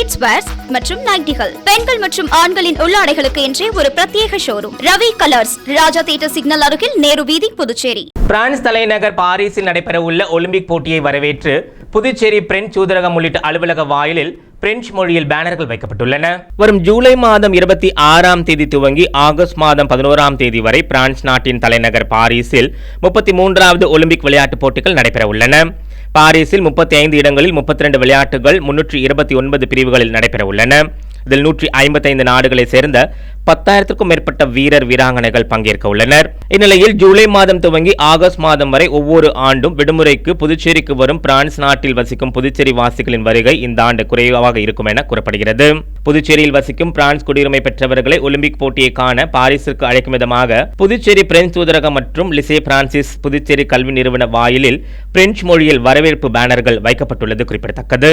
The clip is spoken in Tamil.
kids wears மற்றும் நைட்டிகள். பெண்கள் மற்றும் ஆண்களின் உள்ளாடைகளுக்கு என்றே ஒரு பிரத்யேக showroom Ravi colours Raja theatre signal அருகில் நேரு வீதி புதுச்சேரி. பிரான்ஸ் தலைநகர் பாரிஸில் நடைபெறவுள்ள ஒலிம்பிக் போட்டியை வரவேற்று புதுச்சேரி பிரெஞ்சு தூதரகம் உள்ளிட்ட அலுவலக வாயிலில் பிரெஞ்சு மொழியில் பேனர்கள் வைக்கப்பட்டுள்ளன. வரும் ஜூலை மாதம் இருபத்தி ஆறாம் தேதி துவங்கி ஆகஸ்ட் மாதம் பதினோராம் தேதி வரை பிரான்ஸ் நாட்டின் தலைநகர் பாரிஸில் முப்பத்தி மூன்றாவது ஒலிம்பிக் விளையாட்டுப் போட்டிகள் நடைபெற உள்ளன பாரிஸில் முப்பத்தி ஐந்து இடங்களில் முப்பத்தி ரெண்டு விளையாட்டுகள் முன்னூற்றி இருபத்தி ஒன்பது பிரிவுகளில் நடைபெற உள்ளன இதில் நூற்றி ஐம்பத்தைந்து நாடுகளைச் சேர்ந்த பத்தாயிரத்திற்கும் மேற்பட்ட வீரர் வீராங்கனைகள் பங்கேற்க உள்ளனர். இந்நிலையில் ஜூலை மாதம் துவங்கி ஆகஸ்ட் மாதம் வரை ஒவ்வொரு ஆண்டும் விடுமுறைக்கு புதுச்சேரிக்கு வரும் பிரான்ஸ் நாட்டில் வசிக்கும் புதுச்சேரி வாசிகளின் வருகை இந்த ஆண்டு குறைவாக இருக்கும் என கூறப்படுகிறது. புதுச்சேரியில் வசிக்கும் பிரான்ஸ் குடியுரிமை பெற்றவர்களை ஒலிம்பிக் போட்டியை காண பாரிஸிற்கு அழைக்கும் விதமாக புதுச்சேரி பிரெஞ்சு தூதரகம் மற்றும் லிசே பிரான்சிஸ் புதுச்சேரி கல்வி நிறுவன வாயிலில் பிரெஞ்சு மொழியில் வரவேற்பு பேனர்கள் வைக்கப்பட்டுள்ளது குறிப்பிடத்தக்கது.